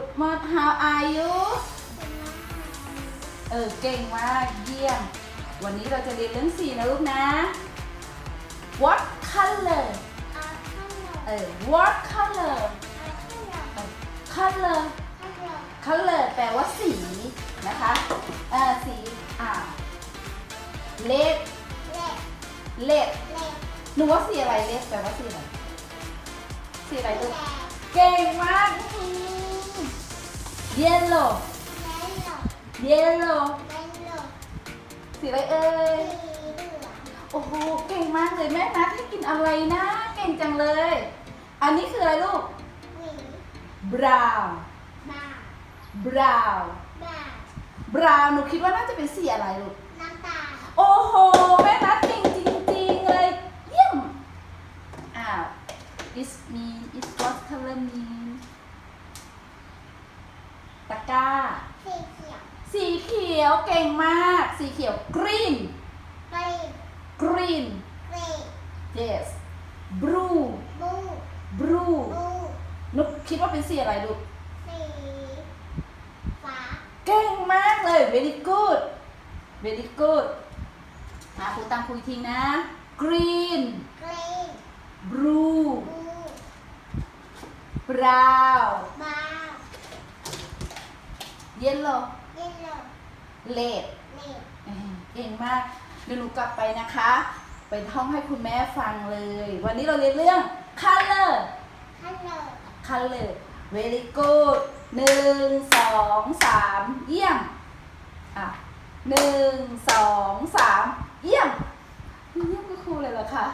are you เออเก่งมากเยี่ยม วันนี้เราจะเรียนเรื่องสีนะลูกนะ what color เออ what color เออ color color แปลว่าสีนะคะเออสีอ่า red red หนูว่าสีอะไร red แปลว่าสีอะไร สีอะไรลูก เก่งมาก yellow yellow สีอะไรเอ่ย โอ้โห เก่งมากเลยแม่นัดให้กินอะไรนะ เก่งจังเลย อันนี้คืออะไรลูก brown brown brown หนูคิดว่าน่าจะเป็นสีอะไรลูก โอ้โห แม่นัดเก่งจริงๆเลย เยี่ยม อ้าว is mean is what color mean ตะกร้า สีเขียวเก่งมาก สีเขียว green green yes blue blue นุกคิดว่าเป็นสีอะไรลูกเก่งมากเลย very good very good มาครูตังคุยทิ้งนะ green blue brown yellow red เออเก่งมาก เดี๋ยวหนูกลับไปนะคะ ไปท่องให้คุณแม่ฟังเลย วันนี้เราเรียนเรื่อง color color very good หนึ่งสองสามเยี่ยม อะหนึ่งสองสามเยี่ยมเยี่ยมก็ครูเลยเหรอคะ